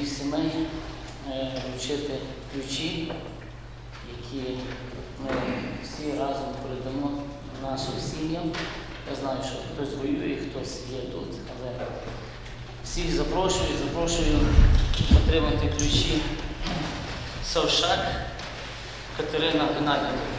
своїх сімей е, вручити ключі, які ми всі разом передамо нашим сім'ям. Я знаю, що хтось воює, хтось є тут, але всіх запрошую, запрошую отримати ключі Савшак Катерина Геннадівна.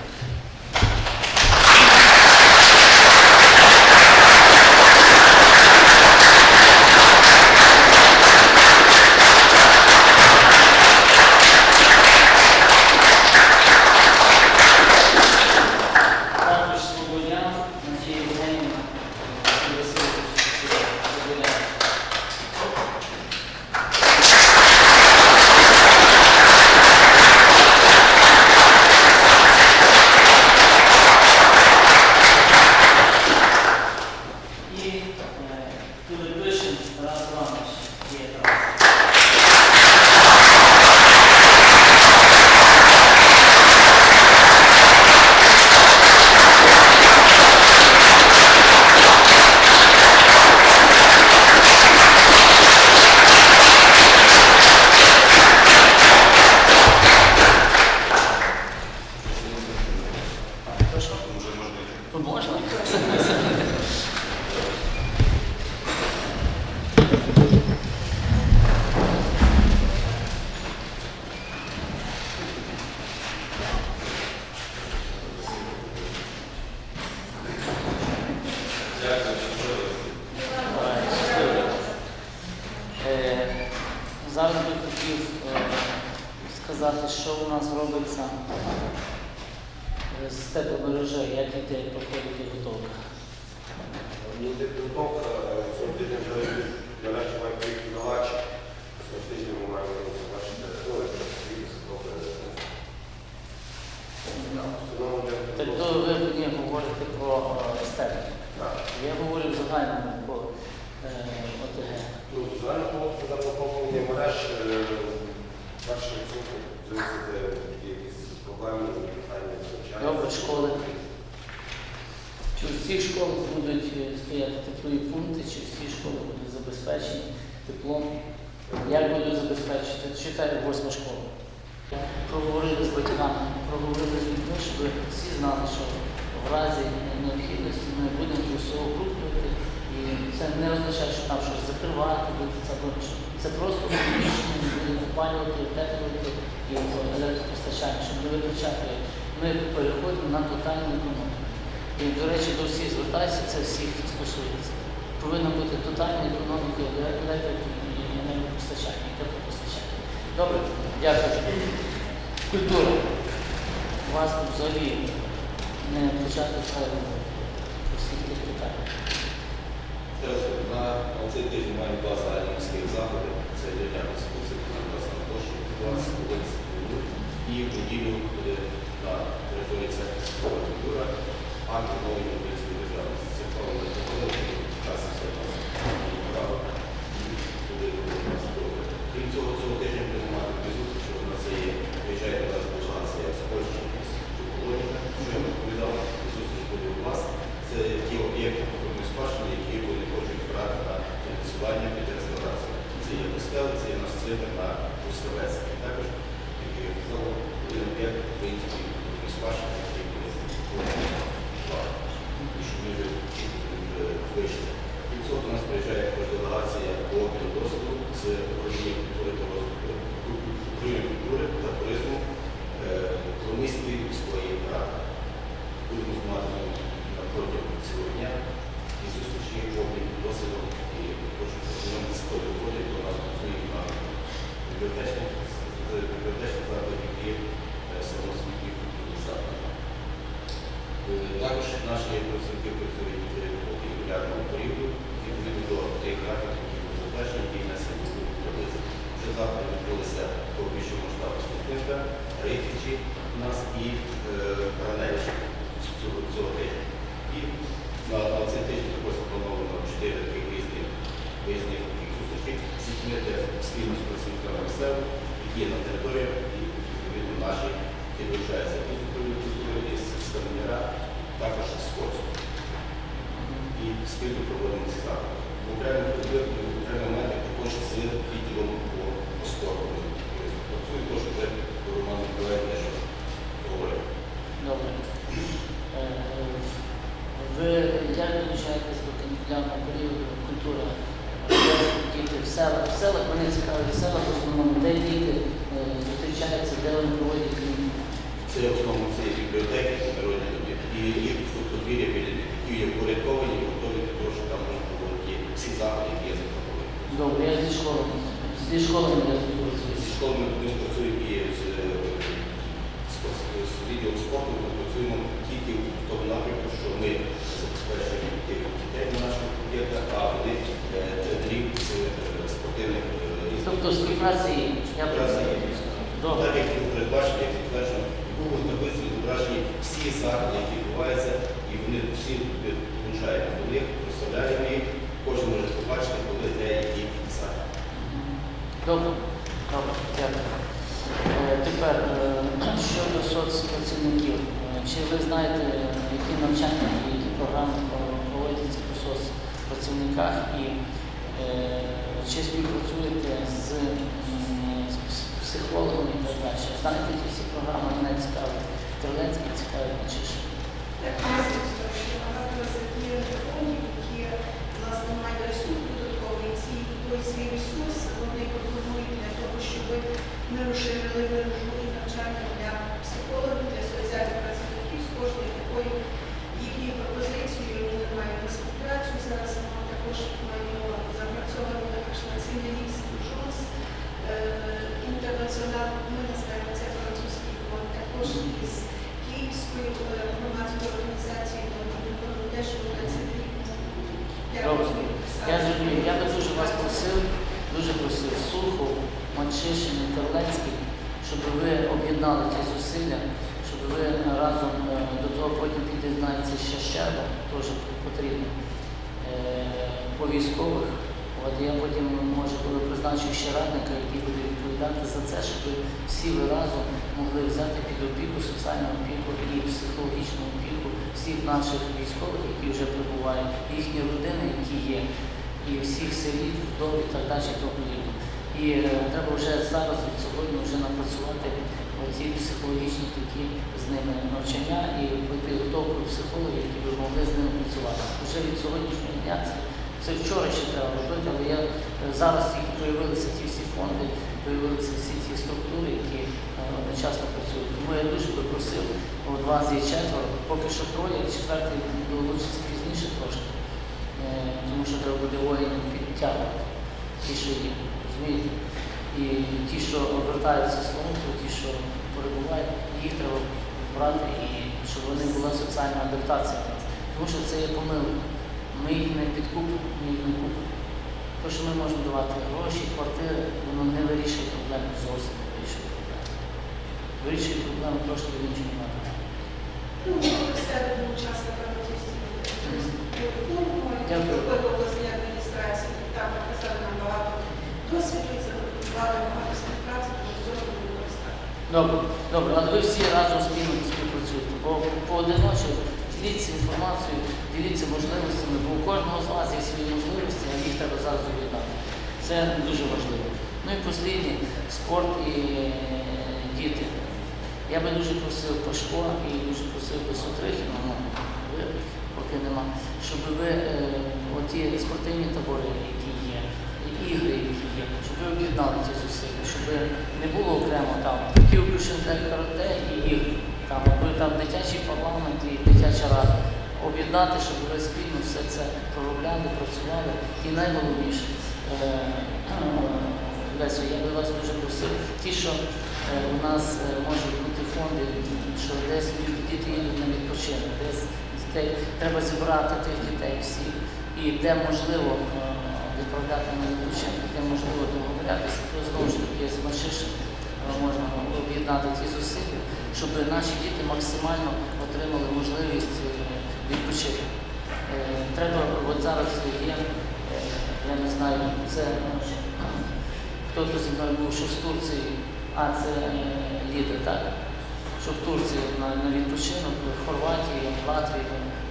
читаю восьму школу. Проговорили з батьками, проговорили з людьми, щоб всі знали, що в разі необхідності ми будемо усього окруплювати. І це не означає, що там щось закривати, буде це, це просто приміщення, ми будемо опалювати, утеплювати і електропостачання, щоб не витрачати. Ми переходимо на тотальну економіку. І, до речі, до всіх звертайся, це всіх стосується. Повинна бути тотальна економіка електропостачання. Добре, дякую. Культура. У вас тут взагалі не почати всіх тих питань. Зараз на цей тиждень маю два загальноміських заходи. Це дня Конституції, яка на площі 21 і в неділю буде на території центру спорту культура, антинової української держави. Це форма, яка буде в часі все нас. Буде штабу відбулися по більшому штабу Ступинка, Рихтичі у нас і е, Раневич цього тижня. І на, цей тиждень також заплановано 4 таких різних виїзних зустрічей, з якими де спільно з працівниками СЕВ, які на територіях і відповідно наші підключаються і з культури, з Каменяра, також з Коцу. І спільно проводимо ці заходи. В окремих моментах також з відділом Зі школами я співпрацюю. Зі школами ми працюємо і з, е, з, з відділом спорту, ми працюємо тільки в тому напрямку, що ми забезпечуємо тих дітей на наших об'єктах, а вони е, тренерів з е, спортивних різних Тобто співпраця є. Я. Добре. Так як ви передбачені, як підтверджено, були таблиці відображені всі заходи, які відбуваються, і вони всі влучають до них, представляємо їх, кожен може побачити, коли де які. Добре, добре, дякую. Е, Тепер е, щодо соцпрацівників. Е, Чи ви знаєте, які навчання і які програми проводяться по соцпрацівниках і чи співпрацюєте з, психологами і так далі? Знаєте ці всі програми, мене цікавить. Терленський цікавить, чи що? Які власне мають ресурс додатковий. Ці той свій ресурс вони ми розширили мережу навчання для психологів, для соціальних працівників з кожною такою їхньою пропозицією. Ми маємо співпрацю. Зараз ми також маємо запрацьований також національний Жонс інтернаціонал. Ми називаємо це французький фонд. Також із Київської е, громадської організації «Добрий теж працівник. Добре. Я зрозумів. Я би дуже вас просив, дуже просив Сухов, Матшишин і Терленський, щоб ви об'єднали ті зусилля, щоб ви разом е, до того потім під'єднається ще щерба, теж потрібно е, по військових. От я потім може коли призначу ще радника, який буде відповідати за це, щоб всі ви разом могли взяти під опіку, соціальну опіку і психологічну опіку всіх наших військових, які вже прибувають, їхні родини, які є, і всіх сиріт, вдов і так далі. І е, треба вже зараз від сьогодні вже напрацювати оці психологічні такі з ними навчання і підготовку психологів, які би могли з ними працювати. Вже від сьогоднішнього дня це, це вчора ще треба робити, але я е, зараз тільки появилися ті всі фонди, появилися всі ці структури, які е, одночасно працюють. Тому я дуже би просив, от вас є четверо, поки що троє, четвертий долучиться пізніше трошки. Тому що треба буде воїнів підтягувати, ті, що є, розумієте? І ті, що повертаються з фронту, ті, що перебувають, їх треба брати, і щоб вони була соціальна адаптація. Тому що це є помилка. Ми їх не підкупимо, ми їх не купимо. Те, що ми можемо давати гроші, квартири, воно не вирішує проблему, зовсім не вирішує проблему. Вирішує проблему трошки в іншому напрямку. Ну, все до учасника Дякую. адміністрації, там показали нам багато досвіду Добре, добре, але ви всі разом спільно співпрацюєте, бо поодиночі діліться інформацією, діліться можливостями, бо у кожного з вас є свої можливості, а їх треба зараз об'єднати. Це дуже важливо. Ну і останнє спорт і е, діти. Я би дуже просив Пашко і дуже просив би Сотрихіна, ну, ви поки нема, щоб ви е, оті спортивні табори, які є, і ігри, які є, щоб об'єднали ці зусилля, щоб не було окремо там кіокушинка, карате і ігри. Там, аби там дитячий парламент і дитяча рада. Об'єднати, щоб ви спільно все це проробляли, працювали. І найголовніше, е, Лесю, я би вас дуже просив, ті, що е, у нас е, можуть бути фонди, що десь діти їдуть на відпочинок, десь дітей треба зібрати тих дітей всіх, і де можливо е, відправляти на відпочинок, де можливо домовлятися, то знову ж таки з е, можна об'єднати ті зусилля, щоб наші діти максимально отримали можливість е, відпочити. Е, Треба, от зараз є е, Я не знаю, це хто-то зі мною був, що з Турції, а це лідер, так? Що в Турції на, на відпочинок, в Хорватії, Латвії,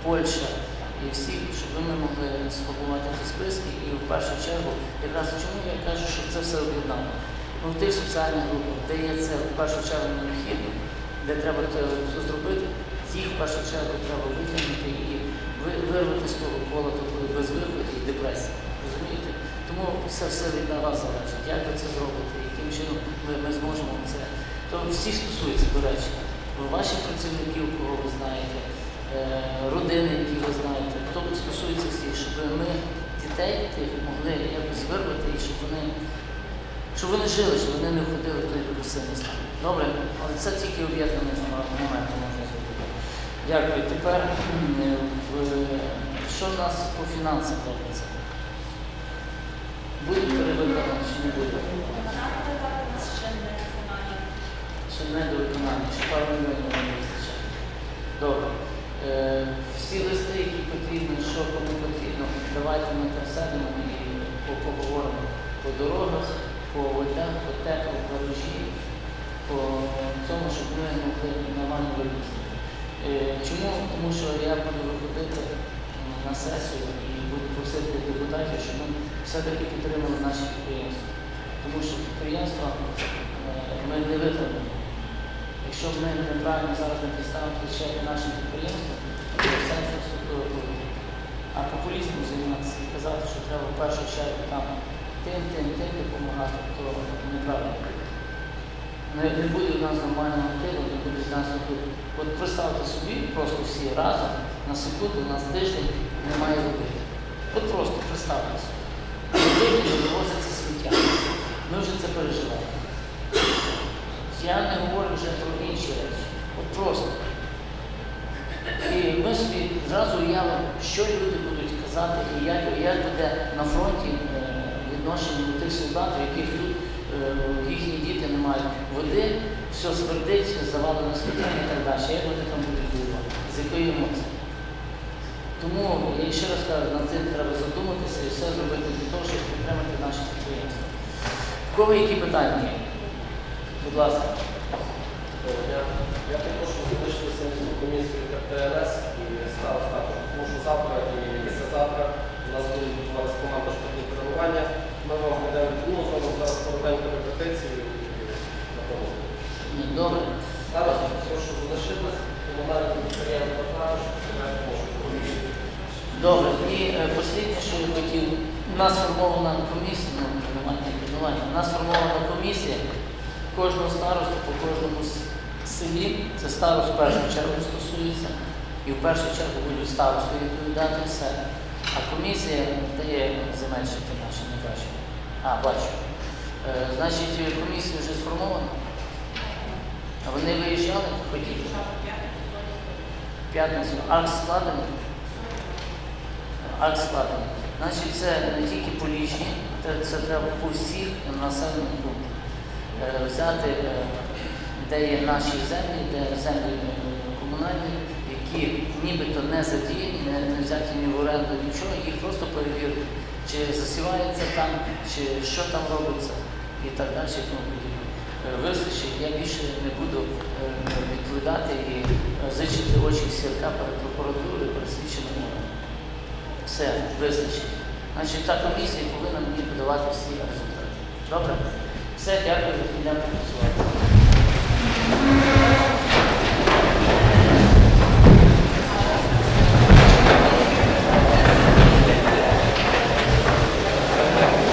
Польща і всі, щоб ми могли сформувати ці списки. І в першу чергу, якраз чому я кажу, що це все об'єднано. Ну, в тих соціальних групах, де є це в першу чергу необхідно, де треба це все зробити, їх в першу чергу треба витягнути і ви- вирвати з того кола такої безвиходу і депресії. Розумієте? Тому це все від вас залежить. Як ви це зробите, яким чином ми, ми зможемо це. То всіх стосується, до речі, ваших працівників, кого ви знаєте, родини, які ви знаєте, то стосується всіх, щоб ми дітей тих могли якось вирвати і щоб вони, щоб вони жили, щоб вони не входили в той депресивний стан. Добре, але це тільки об'єднаний момент можна зробити. Дякую. Тепер що в нас по фінансах робиться? Буде перевиконано чи не буде? Ще не до виконання, ще пару мільйонів не вистачає. Добре. Е, всі листи, які потрібні, що кому потрібно, давайте ми сядемо і поговоримо по дорогах, по водях, по теках, гаражі, по цьому, щоб ми могли нормально вивести. Е, Чому? Тому що я буду виходити на сесію і буду просити депутатів, щоб ми все-таки підтримали наші підприємства. Тому що підприємства е, ми не витримаємо. Якщо ми неправильно зараз не підставимо плече нашим підприємствам, то вся інфраструктура буде. А популізмом займатися і казати, що треба в першу чергу там тим, тим, тим допомагати, то неправильно. Не, не буде в нас нормального активу, не буде в нас тут. От представте собі, просто всі разом на секунду, у нас тиждень немає води. От просто представте собі. Тиждень вивозиться сміття. Ми вже це переживаємо. Я не говорю вже про інші речі. От просто. І ми собі зразу уявимо, що люди будуть казати і як, як буде на фронті е, відношення до тих солдатів, яких тут е, їхні діти не мають води, все свердить, завалено сміттям і так далі. Як вони там будуть воювати? З якої емоції? Тому я ще раз кажу, над цим треба задуматися і все зробити для того, щоб підтримати наші підприємства. В кого які питання? Будь ласка. Я, попрошу залишитися на цю комісію ТНС і старост також, тому що завтра і післязавтра у нас будуть відбуватися команда штатні тренування. Ми вам ведемо ну, зробимо зараз коротеньку репетицію і на тому. Добре. Зараз прошу залишитись, комунальне підприємство також, себе можуть. Добре. І е, останнє, що я хотів, у нас сформована комісія, ну, тренування, тренування, у нас сформована комісія кожного старосту по кожному селі, це старост в першу чергу стосується, і в першу чергу будуть старости відповідати все. А комісія дає земельщики наші, не бачу. А, бачу. Е, значить, комісія вже сформована. А вони виїжджали, хотіли. В П'ятницю. Акт складений. Акт складений. Значить, це не тільки по лічні, це, це треба по всіх населених пунктах. Е, Взяти, е, де є наші землі, де землі е, комунальні, які нібито не задіяні, не, взяті ні в оренду, нічого, їх просто перевірити, чи засівається там, чи що там робиться і так далі. Вистачить, я більше не буду відповідати і зичити очі сірка перед прокуратурою, перед слідчими. Все, вистачить. Значить, та комісія повинна мені подавати всі результати. Добре? Все, дякую, йдемо працювати.